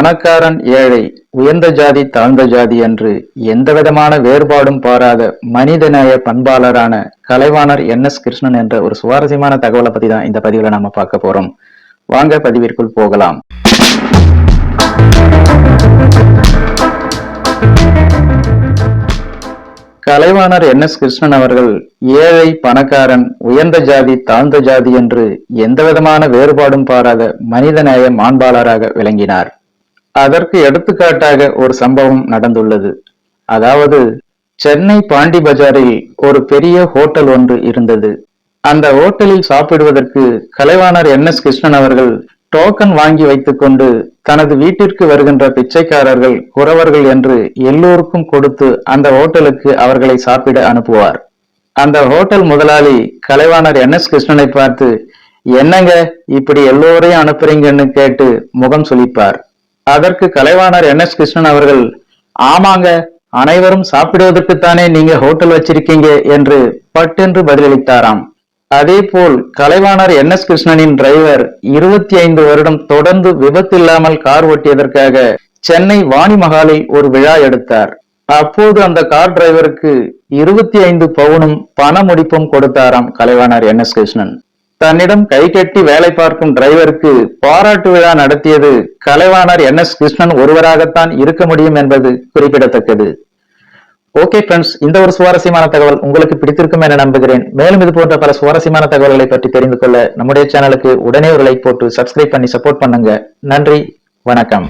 பணக்காரன் ஏழை உயர்ந்த ஜாதி தாழ்ந்த ஜாதி என்று எந்தவிதமான வேறுபாடும் பாராத மனிதநேய பண்பாளரான கலைவாணர் என். எஸ். கிருஷ்ணன் என்ற ஒரு சுவாரஸ்யமான தகவலை பத்தி தான் இந்த பதிவுல நாம பார்க்க போறோம். வாங்க பதிவிற்குள் போகலாம். கலைவாணர் என். எஸ். கிருஷ்ணன் அவர்கள் ஏழை பணக்காரன் உயர்ந்த ஜாதி தாழ்ந்த ஜாதி என்று எந்தவிதமான வேறுபாடும் பாராத மனிதநேய மாண்பாளராக விளங்கினார். அதற்கு எடுத்துக்காட்டாக ஒரு சம்பவம் நடந்துள்ளது. அதாவது சென்னை பாண்டி பஜாரில் ஒரு பெரிய ஹோட்டல் ஒன்று இருந்தது. அந்த ஹோட்டலில் சாப்பிடுவதற்கு கலைவாணர் என். எஸ். கிருஷ்ணன் அவர்கள் டோக்கன் வாங்கி வைத்துக்கொண்டு தனது வீட்டிற்கு வருகின்ற பிச்சைக்காரர்கள் குறவர்கள் என்று எல்லோருக்கும் கொடுத்து அந்த ஹோட்டலுக்கு அவர்களை சாப்பிட அனுப்புவார். அந்த ஹோட்டல் முதலாளி கலைவாணர் என். எஸ். கிருஷ்ணனை பார்த்து என்னங்க இப்படி எல்லோரையும் அனுப்புறீங்கன்னு கேட்டு முகம் சுளிப்பார். அதற்கு கலைவாணர் என் எஸ் கிருஷ்ணன் அவர்கள் ஆமாங்க அனைவரும் சாப்பிடுவதற்குத்தானே நீங்க ஹோட்டல் வச்சிருக்கீங்க? என்று பட்டென்று பதிலளித்தாராம். அதே போல் கலைவாணர் என் எஸ் கிருஷ்ணனின் டிரைவர் இருபத்தி ஐந்து வருடம் தொடர்ந்து விபத்தில்லாமல் கார் ஓட்டியதற்காக சென்னை வாணி மகாலில் ஒரு விழா எடுத்தார். அப்போது அந்த கார் டிரைவருக்கு இருபத்தி ஐந்து பவுனும் பண முடிப்பும் கொடுத்தாராம் கலைவாணர் என் எஸ் கிருஷ்ணன். தன்னிடம் கை கட்டி வேலை பார்க்கும் டிரைவருக்கு பாராட்டு விழா நடத்தியது கலைவாணர் என் எஸ் கிருஷ்ணன் ஒருவராகத்தான் இருக்க முடியும் என்பது குறிப்பிடத்தக்கது. ஓகே ஃப்ரெண்ட்ஸ் இந்த ஒரு சுவாரஸ்யமான தகவல் உங்களுக்கு பிடித்திருக்கும் என நம்புகிறேன். மேலும் இது போன்ற பல சுவாரஸ்யமான தகவல்களை பற்றி தெரிந்து கொள்ள நம்முடைய சேனலுக்கு உடனே ஒரு லைக் போட்டு சப்ஸ்கிரைப் பண்ணி சப்போர்ட் பண்ணுங்க. நன்றி வணக்கம்.